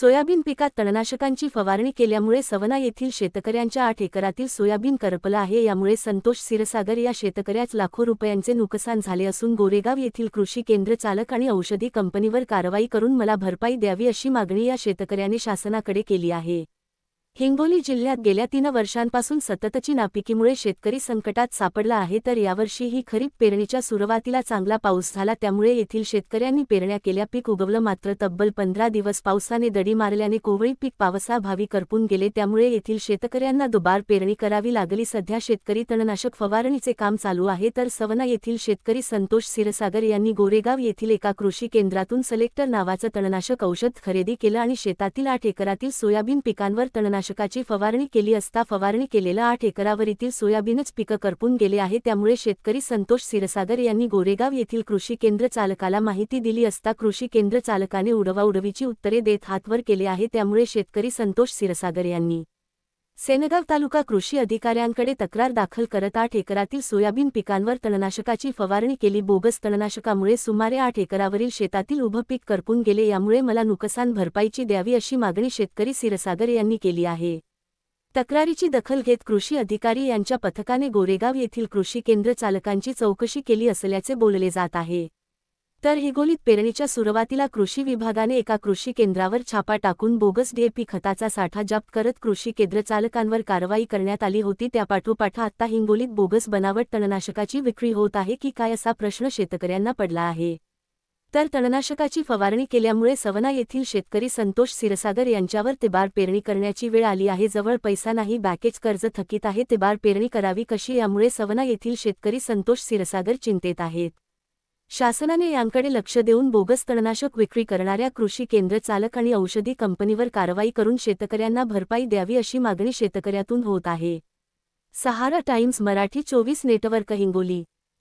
Soybean पिकात तणनाशकांची फवारणी केल्यामुळे सवना येथील शेतकऱ्यांच्या आठ एकरातील सोयाबीन करपलं आहे. यामुळे संतोष सिरसागर या शेतकऱ्याच लाखो रुपयांचे नुकसान झाले असून गोरेगाव येथील कृषी केंद्र चालक आणि औषधी कंपनीवर कारवाई करून मला भरपाई द्यावी अशी मागणी या शेतकऱ्याने शासनाकडे केली आहे. हिंगोली जिल्ह्यात गेल्या तीन वर्षांपासून सततची नापिकीमुळे शेतकरी संकटात सापडला आहे तर यावर्षीही खरीप पेरणीच्या सुरुवातीला चांगला पाऊस झाला. त्यामुळे येथील शेतकऱ्यांनी पेरण्या केल्या. पीक उगवलं मात्र तब्बल पंधरा दिवस पावसाने दडी मारल्याने कोवळी पीक पावसाभावी करपून गेले. त्यामुळे येथील शेतकऱ्यांना दुबार पेरणी करावी लागली. सध्या शेतकरी तणनाशक फवारणीचे काम चालू आहे तर सवना येथील शेतकरी संतोष सिरसागर यांनी गोरेगाव येथील एका कृषी केंद्रातून सलेक्टर नावाचं तणनाशक औषध खरेदी केलं आणि शेतातील आठ एकरातील सोयाबीन पिकांवर कीटकनाशकाची फवारणी केली असता फवारणी केलेलं आठ एकरावरील सोयाबीनच पिकं करपून गेले आहे. त्यामुळे शेतकरी संतोष सिरसागर यांनी गोरेगाव येथील कृषी केंद्र चालकाला माहिती दिली असता कृषी केंद्र चालकाने उडवाउडवीची उत्तरे देत हातवर केले आहे. त्यामुळे शेतकरी संतोष सिरसागर यांनी सेनगाव तालुका कृषी अधिकाऱ्यांकडे तक्रार दाखल करत आठ एकरातील सोयाबीन पिकांवर तणनाशकाची फवारणी केली. बोगस तणनाशकामुळे सुमारे आठ एकरावरील शेतातील उभं पीक करपून गेले. यामुळे मला नुकसान भरपाईची द्यावी अशी मागणी शेतकरी सिरसागर यांनी केली आहे. तक्रारीची दखल घेत कृषी अधिकारी यांच्या पथकाने गोरेगाव येथील कृषी केंद्र चालकांची चौकशी केली असल्याचे बोलले जात आहे. तर हिगोलीत पेरणीच्या सुरुवातीला कृषी विभागाने एका कृषी केंद्रावर छापा टाकून बोगस डीएपी खताचा साठा जप्त करत कृषी केंद्र चालकांवर कारवाई करण्यात आली होती. त्यापाठोपाठ आता हिंगोलीत बोगस बनावट तणनाशकाची विक्री होत आहे की काय असा प्रश्न शेतकऱ्यांना पडला आहे. तर तणनाशकाची फवारणी केल्यामुळे सवना येथील शेतकरी संतोष सिरसागर यांच्यावर तेबार पेरणी करण्याची वेळ आली आहे. जवळ पैसा नाही बॅकेज कर्ज थकीत आहे. तेबार पेरणी करावी कशी यामुळे सवना येथील शेतकरी संतोष सिरसागर चिंतेत आहेत. शासनाने यांकडे लक्ष देऊन बोगस तणनाशक विक्री करणाऱ्या कृषी केंद्र चालक आणि औषधी कंपनीवर कारवाई करून शेतकऱ्यांना भरपाई द्यावी अशी मागणी शेतकऱ्यातून होत आहे. सहारा टाइम्स मराठी चोवीस नेटवर्क हिंगोली.